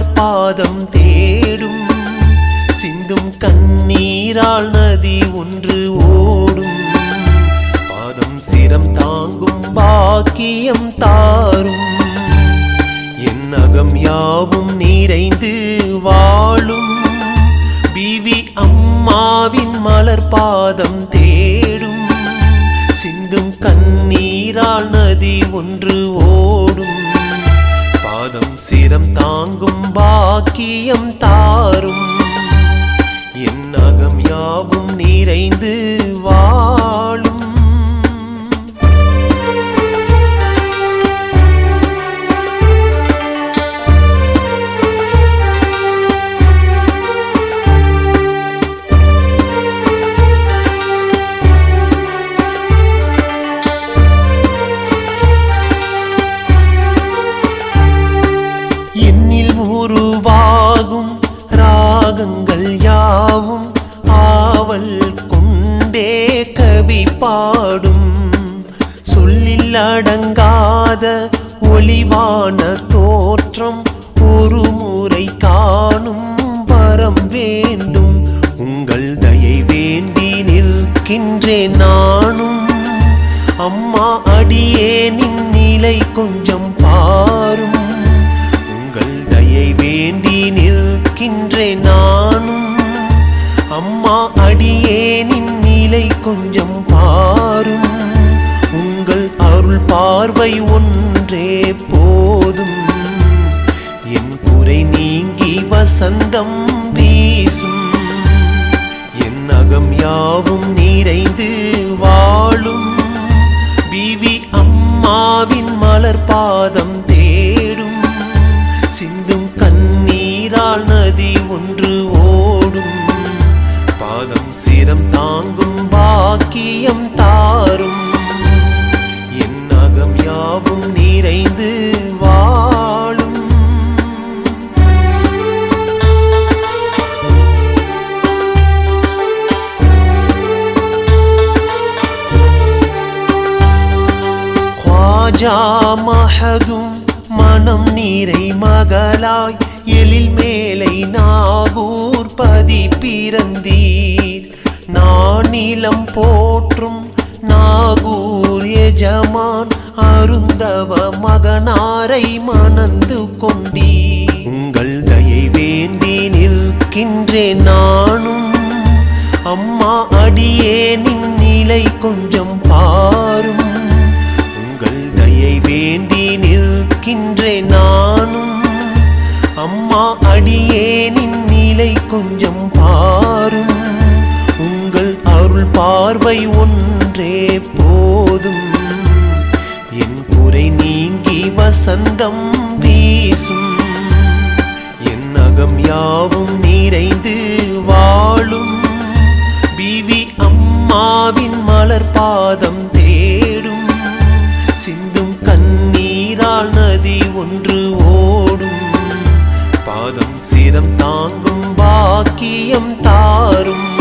மலர் பாதம் தேடும். சிந்தும் கண்ணீரால் நதி ஒன்று ஓடும். பாதம் சிரம் தாங்கும் பாக்கியம் தாரும். என் அகம் யாவும் நிறைந்து வாழும். பிவி அம்மாவின் மலர் பாதம் தேடும். சிந்தும் கண்ணீரால் நதி ஒன்று ஓடும். நேரம் தாங்கும் பாக்கியம் தாரும். என் அகம் யாவும் நிறைந்து வா ராகங்கள் யாவும் ஆவல் கொண்டே கவி பாடும். சொல்லில் அடங்காத ஒளிவான தோற்றம் ஒரு முறை காணும் வரம் வேண்டும். உங்கள் தயை வேண்டி நிற்கின்றேன் நானும். அம்மா அடியேனின் நிலை கொஞ்சம் அடியேனின் நிலை கொஞ்சம் பாரும். உங்கள் அருள் பார்வை ஒன்றே போதும். என் குறை நீங்கி வசந்தம் வீசும். என் அகம் யாவும் நிறைந்து வாழும். பிவி அம்மாவின் மலர் பாதம் தாங்கும் பாக்கியம் தாரும். என் அகம் யாவும் நிறைந்து வாழும். ஹாஜா மஹதும் மனம் நீரை மகளாய் எழில் மேலை நாகூர் பதி பிறந்தீர் மாநிலம் போற்றும் நாகூர் எஜமான் அருந்தவ மகனாரை மணந்து கொண்டீர். உங்கள் தயை வேண்டி நிற்கின்றேன் நானும். அம்மா அடியேனின் நிலை கொஞ்சம் பாரும். உங்கள் தயை வேண்டி நிற்கின்றேன் நானும். அம்மா அடியேனின் நிலை கொஞ்சம் பாரும். இவை ஒன்றே போதும். என் குறை நீங்கி வசந்தம் வீசும். என் அகம் யாவும் நிறைந்து வாழும். பிவி அம்மாவின் மலர் பாதம் தேடும். சிந்தும் கண்ணீரால் நதி ஒன்று ஓடும். பாதம் சிரம் தாங்கும் பாக்கியம் தாரும்.